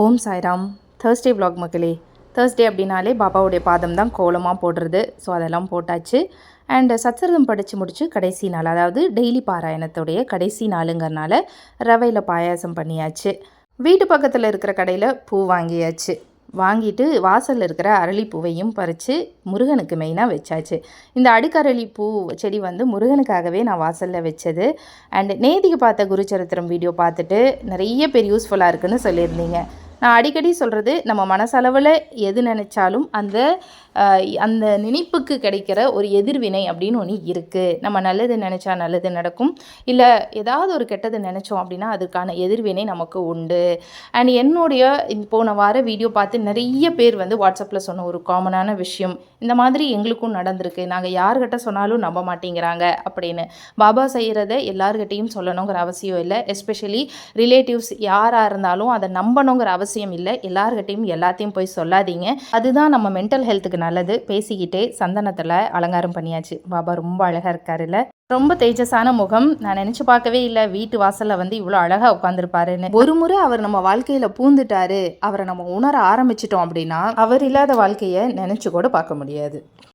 ஓம் Sairam. Thursday vlog மக்களே. Thursday அப்படின்னாலே பாபாவுடைய பாதம் தான் கோலமாக போடுறது. ஸோ அதெல்லாம் போட்டாச்சு. அண்ட் சத்சரதம் படித்து முடித்து கடைசி நாள் அதாவது டெய்லி பாராயணத்துடைய கடைசி நாளுங்கிறனால ரவையில் பாயாசம் பண்ணியாச்சு. வீட்டு பக்கத்தில் இருக்கிற கடையில் பூ வாங்கியாச்சு. வாங்கிட்டு வாசலில் இருக்கிற அரளிப்பூவையும் பறித்து முருகனுக்கு மெயினாக வச்சாச்சு. இந்த அடுக்கரளி பூ செடி வந்து முருகனுக்காகவே நான் வாசலில் வச்சது. அண்ட் நேதிக்கு பார்த்த குருச்சரித்திரம் வீடியோ பார்த்துட்டு நிறைய பேர் யூஸ்ஃபுல்லாக இருக்குன்னு சொல்லியிருந்தீங்க. நான் அடிக்கடி சொல்கிறது நம்ம மனசளவில் எது நினச்சாலும் அந்த அந்த நினைப்புக்கு கிடைக்கிற ஒரு எதிர்வினை அப்படின்னு ஒன்று இருக்குது நம்ம நல்லது நினச்சா நல்லது நடக்கும். இல்லை ஏதாவது ஒரு கெட்டது நினச்சோம் அப்படின்னா அதுக்கான எதிர்வினை நமக்கு உண்டு. அண்ட் என்னுடைய போன வார வீடியோ பார்த்து நிறைய பேர் வந்து வாட்ஸ்அப்பில் சொன்ன ஒரு காமனான விஷயம் இந்த மாதிரி எங்களுக்கும் நடந்திருக்கு. நாங்கள் யார்கிட்ட சொன்னாலும் நம்ப மாட்டேங்கிறாங்க அப்படின்னு. பாபா செய்கிறத எல்லார்கிட்டையும் சொல்லணுங்கிற அவசியம் இல்லை. எஸ்பெஷலி ரிலேட்டிவ்ஸ் யாராக இருந்தாலும் அதை நம்பணுங்கிற அவசியம் இல்லை. எல்லார்கிட்டையும் எல்லாத்தையும் போய் சொல்லாதீங்க. அதுதான் நம்ம மென்டல் ஹெல்த்துக்கு நல்லது. பேசிக்கிட்டே சந்தனத்தில் அலங்காரம் பண்ணியாச்சு. பாபா ரொம்ப அழகாக இருக்காருல்ல. ரொம்ப தேஜஸான முகம். நான் நினச்சி பார்க்கவே இல்லை. வீட்டு வாசலில் வந்து இவ்வளோ அழகாக உட்காந்துருப்பாருன்னு ஒரு முறை அவர் நம்ம வாழ்க்கையில் பூந்துட்டாரு. அவரை நம்ம உணர ஆரம்பிச்சிட்டோம் அப்படின்னா அவர் இல்லாத வாழ்க்கையை நினச்சி கூட பார்க்க முடியாது.